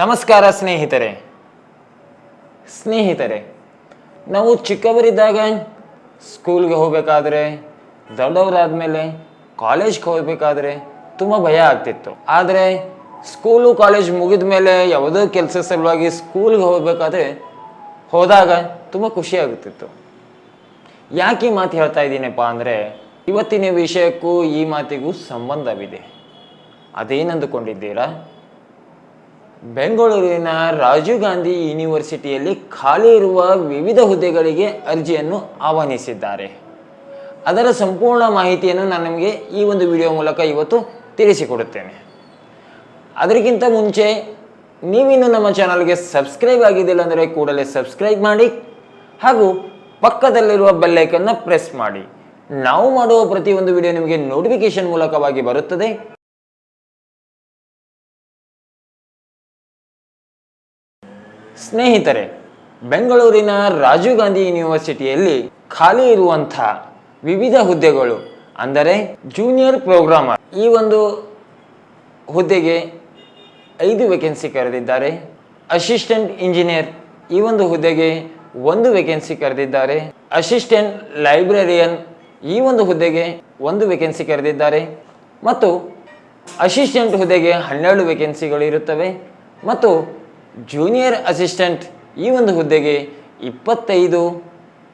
ನಮಸ್ಕಾರ ಸ್ನೇಹಿತರೆ. ಸ್ನೇಹಿತರೆ, ನಾವು ಚಿಕ್ಕವರಿದ್ದಾಗ ಸ್ಕೂಲ್ಗೆ ಹೋಗಬೇಕಾದ್ರೆ, ದೊಡ್ಡವರಾದ್ಮೇಲೆ ಕಾಲೇಜ್ಗೆ ಹೋಗಬೇಕಾದ್ರೆ ತುಂಬ ಭಯ ಆಗ್ತಿತ್ತು. ಆದರೆ ಸ್ಕೂಲು ಕಾಲೇಜ್ ಮುಗಿದ ಮೇಲೆ ಯಾವುದೋ ಕೆಲಸ ಸಲುವಾಗಿ ಸ್ಕೂಲ್ಗೆ ಹೋಗಬೇಕಾದ್ರೆ ಹೋದಾಗ ತುಂಬ ಖುಷಿ ಆಗುತ್ತಿತ್ತು ಯಾಕೆ ಈ ಮಾತು ಹೇಳ್ತಾ ಇದ್ದೀನಪ್ಪ ಅಂದರೆ, ಇವತ್ತಿನ ವಿಷಯಕ್ಕೂ ಈ ಮಾತಿಗೂ ಸಂಬಂಧವಿದೆ. ಅದೇನಂದುಕೊಂಡಿದ್ದೀರಾ? ಬೆಂಗಳೂರಿನ ರಾಜೀವ್ ಗಾಂಧಿ ಯೂನಿವರ್ಸಿಟಿಯಲ್ಲಿ ಖಾಲಿ ಇರುವ ವಿವಿಧ ಹುದ್ದೆಗಳಿಗೆ ಅರ್ಜಿಯನ್ನು ಆಹ್ವಾನಿಸಿದ್ದಾರೆ. ಅದರ ಸಂಪೂರ್ಣ ಮಾಹಿತಿಯನ್ನು ನಾನು ನಿಮಗೆ ಈ ಒಂದು ವಿಡಿಯೋ ಮೂಲಕ ಇವತ್ತು ತಿಳಿಸಿಕೊಡುತ್ತೇನೆ. ಅದಕ್ಕಿಂತ ಮುಂಚೆ, ನೀವಿನ್ನು ನಮ್ಮ ಚಾನಲ್ಗೆ ಸಬ್ಸ್ಕ್ರೈಬ್ ಆಗಿದ್ದಿಲ್ಲ ಅಂದರೆ ಕೂಡಲೇ ಸಬ್ಸ್ಕ್ರೈಬ್ ಮಾಡಿ ಹಾಗೂ ಪಕ್ಕದಲ್ಲಿರುವ ಬೆಲ್ಲೈಕನ್ನ ಪ್ರೆಸ್ ಮಾಡಿ. ನಾವು ಮಾಡುವ ಪ್ರತಿಯೊಂದು ವಿಡಿಯೋ ನಿಮಗೆ ನೋಟಿಫಿಕೇಶನ್ ಮೂಲಕವಾಗಿ ಬರುತ್ತದೆ. ಸ್ನೇಹಿತರೆ, ಬೆಂಗಳೂರಿನ ರಾಜೀವ್ ಗಾಂಧಿ ಯೂನಿವರ್ಸಿಟಿಯಲ್ಲಿ ಖಾಲಿ ಇರುವಂಥ ವಿವಿಧ ಹುದ್ದೆಗಳು, ಅಂದರೆ ಜೂನಿಯರ್ ಪ್ರೋಗ್ರಾಮರ್, ಈ ಒಂದು ಹುದ್ದೆಗೆ ಐದು ವೇಕೆನ್ಸಿ ಕರೆದಿದ್ದಾರೆ. ಅಸಿಸ್ಟೆಂಟ್ ಇಂಜಿನಿಯರ್ ಈ ಒಂದು ಹುದ್ದೆಗೆ ಒಂದು ವೇಕೆನ್ಸಿ ಕರೆದಿದ್ದಾರೆ. ಅಸಿಸ್ಟೆಂಟ್ ಲೈಬ್ರರಿಯನ್ ಈ ಒಂದು ಹುದ್ದೆಗೆ ಒಂದು ವೇಕೆನ್ಸಿ ಕರೆದಿದ್ದಾರೆ. ಮತ್ತು ಅಸಿಸ್ಟೆಂಟ್ ಹುದ್ದೆಗೆ ಹನ್ನೆರಡು ವೇಕೆನ್ಸಿಗಳು ಇರುತ್ತವೆ. ಮತ್ತು ಜೂನಿಯರ್ ಅಸಿಸ್ಟೆಂಟ್ ಈ ಒಂದು ಹುದ್ದೆಗೆ ಇಪ್ಪತ್ತೈದು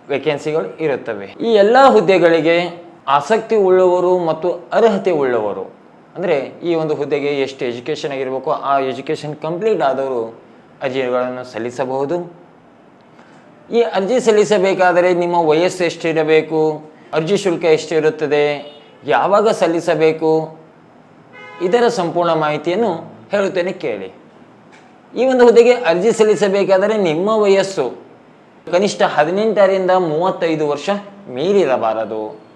ವೇಕೆನ್ಸಿಗಳು ಇರುತ್ತವೆ. ಈ ಎಲ್ಲ ಹುದ್ದೆಗಳಿಗೆ ಆಸಕ್ತಿ ಉಳ್ಳವರು ಮತ್ತು ಅರ್ಹತೆ ಉಳ್ಳವರು. ಅಂದರೆ ಈ ಒಂದು ಹುದ್ದೆಗೆ ಎಷ್ಟು ಎಜುಕೇಷನ್ ಆಗಿರಬೇಕು, ಆ ಎಜುಕೇಷನ್ ಕಂಪ್ಲೀಟ್ ಆದವರು ಅರ್ಜಿಗಳನ್ನು ಸಲ್ಲಿಸಬಹುದು. ಈ ಅರ್ಜಿ ಸಲ್ಲಿಸಬೇಕಾದರೆ ನಿಮ್ಮ ವಯಸ್ಸು ಎಷ್ಟಿರಬೇಕು, ಅರ್ಜಿ ಶುಲ್ಕ ಎಷ್ಟಿರುತ್ತದೆ, ಯಾವಾಗ ಸಲ್ಲಿಸಬೇಕು, ಇದರ ಸಂಪೂರ್ಣ ಮಾಹಿತಿಯನ್ನು ಹೇಳುತ್ತೇನೆ ಕೇಳಿ. ಈ ಒಂದು ಹುದ್ದೆಗೆ ಅರ್ಜಿ ಸಲ್ಲಿಸಬೇಕಾದರೆ ನಿಮ್ಮ ವಯಸ್ಸು. ಕನಿಷ್ಠ ಹದಿನೆಂಟರಿಂದ ಮೂವತ್ತೈದು ವರ್ಷ ಮೀರಿರಬಾರದು.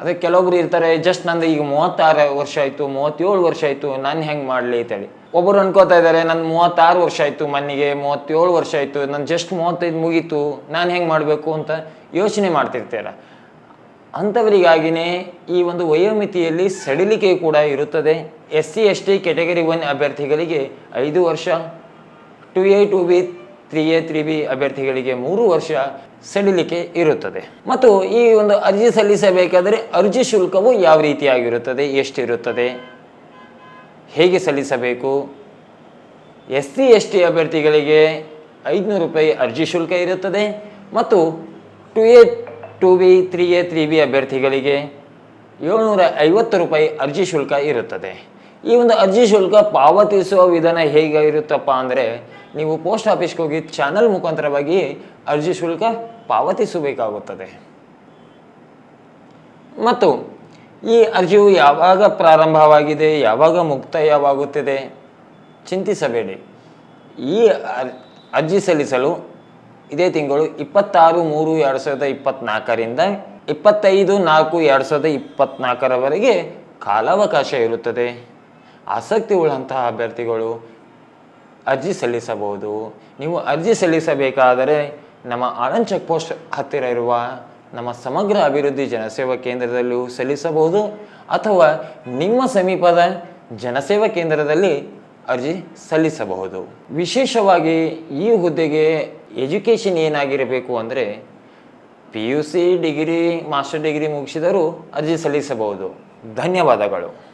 ಅದೇ ಕೆಲವೊಬ್ರು ಇರ್ತಾರೆ, ಜಸ್ಟ್ ನಂದು ಈಗ ಮೂವತ್ತಾರು ವರ್ಷ ಆಯಿತು, ಮೂವತ್ತೇಳು ವರ್ಷ ಆಯಿತು, ನಾನು ಹೆಂಗೆ ಮಾಡಲಿ? ಅಂತೇಳಿ. ಒಬ್ಬರು ಅನ್ಕೋತಾ ಇದ್ದಾರೆ ನನ್ನ ಮೂವತ್ತಾರು ವರ್ಷ ಆಯಿತು ಮನೆಗೆ ಮೂವತ್ತೇಳು ವರ್ಷ ಆಯಿತು ನನ್ನ ಜಸ್ಟ್ ಮೂವತ್ತೈದು ಮುಗೀತು, ನಾನು ಹೆಂಗೆ ಮಾಡಬೇಕು? ಅಂತ ಯೋಚನೆ ಮಾಡ್ತಿರ್ತೀರ. ಅಂಥವರಿಗಾಗಿಯೇ ಈ ಒಂದು ವಯೋಮಿತಿಯಲ್ಲಿ ಸಡಿಲಿಕೆ ಕೂಡ ಇರುತ್ತದೆ. S C S T category one ಅಭ್ಯರ್ಥಿಗಳಿಗೆ ಐದು ವರ್ಷ, two A, two B, three A, three B ಅಭ್ಯರ್ಥಿಗಳಿಗೆ ಮೂರು ವರ್ಷ ಸಡಿಲಿಕೆ ಇರುತ್ತದೆ. ಮತ್ತು ಈ ಒಂದು ಅರ್ಜಿ ಸಲ್ಲಿಸಬೇಕಾದರೆ ಅರ್ಜಿ ಶುಲ್ಕವು ಯಾವ ರೀತಿಯಾಗಿರುತ್ತದೆ, ಎಷ್ಟಿರುತ್ತದೆ, ಹೇಗೆ ಸಲ್ಲಿಸಬೇಕು? ಎಸ್ ಸಿ ಎಸ್ ಟಿ ಅಭ್ಯರ್ಥಿಗಳಿಗೆ ಐದುನೂರು ರೂಪಾಯಿ ಅರ್ಜಿ ಶುಲ್ಕ ಇರುತ್ತದೆ ಮತ್ತು two A two B, three A, three B ಅಭ್ಯರ್ಥಿಗಳಿಗೆ ಏಳ್ನೂರ ಐವತ್ತು ರೂಪಾಯಿ ಅರ್ಜಿ ಶುಲ್ಕ ಇರುತ್ತದೆ. ಈ ಒಂದು ಅರ್ಜಿ ಶುಲ್ಕ ಪಾವತಿಸುವ ವಿಧಾನ ಹೇಗೆ ಇರುತ್ತಪ್ಪ ಅಂದರೆ, ನೀವು ಪೋಸ್ಟ್ ಆಫೀಸ್ಗೆ ಹೋಗಿ ಚಾನಲ್ ಮುಖಾಂತರವಾಗಿ ಅರ್ಜಿ ಶುಲ್ಕ ಪಾವತಿಸಬೇಕಾಗುತ್ತದೆ. ಮತ್ತು ಈ ಅರ್ಜಿಯು ಯಾವಾಗ ಪ್ರಾರಂಭವಾಗಿದೆ, ಯಾವಾಗ ಮುಕ್ತಾಯವಾಗುತ್ತಿದೆ, ಚಿಂತಿಸಬೇಡಿ. ಈ ಅರ್ಜಿ ಸಲ್ಲಿಸಲು ಇದೇ ತಿಂಗಳು ಇಪ್ಪತ್ತಾರು, ಮೂರು, ಎರಡು ಸಾವಿರದ ಇಪ್ಪತ್ನಾಲ್ಕರಿಂದ ಇಪ್ಪತ್ತೈದು, ನಾಲ್ಕು, ಎರಡು ಸಾವಿರದ ಇಪ್ಪತ್ನಾಲ್ಕರವರೆಗೆ ಕಾಲಾವಕಾಶ ಇರುತ್ತದೆ. ಆಸಕ್ತಿ ಉಳ್ಳಂತಹ ಅಭ್ಯರ್ಥಿಗಳು ಅರ್ಜಿ ಸಲ್ಲಿಸಬಹುದು. ನೀವು ಅರ್ಜಿ ಸಲ್ಲಿಸಬೇಕಾದರೆ ನಮ್ಮ ಆನಂದ್ ಚೆಕ್ ಪೋಸ್ಟ್ ಹತ್ತಿರ ಇರುವ ನಮ್ಮ ಸಮಗ್ರ ಅಭಿವೃದ್ಧಿ ಜನಸೇವಾ ಕೇಂದ್ರದಲ್ಲೂ ಸಲ್ಲಿಸಬಹುದು ಅಥವಾ ನಿಮ್ಮ ಸಮೀಪದ ಜನಸೇವಾ ಕೇಂದ್ರದಲ್ಲಿ ಅರ್ಜಿ ಸಲ್ಲಿಸಬಹುದು. ವಿಶೇಷವಾಗಿ ಈ ಹುದ್ದೆಗೆ ಎಜುಕೇಷನ್ ಏನಾಗಿರಬೇಕು ಅಂದರೆ P U C degree master degree ಮುಗಿಸಿದರೂ ಅರ್ಜಿ ಸಲ್ಲಿಸಬಹುದು. ಧನ್ಯವಾದಗಳು.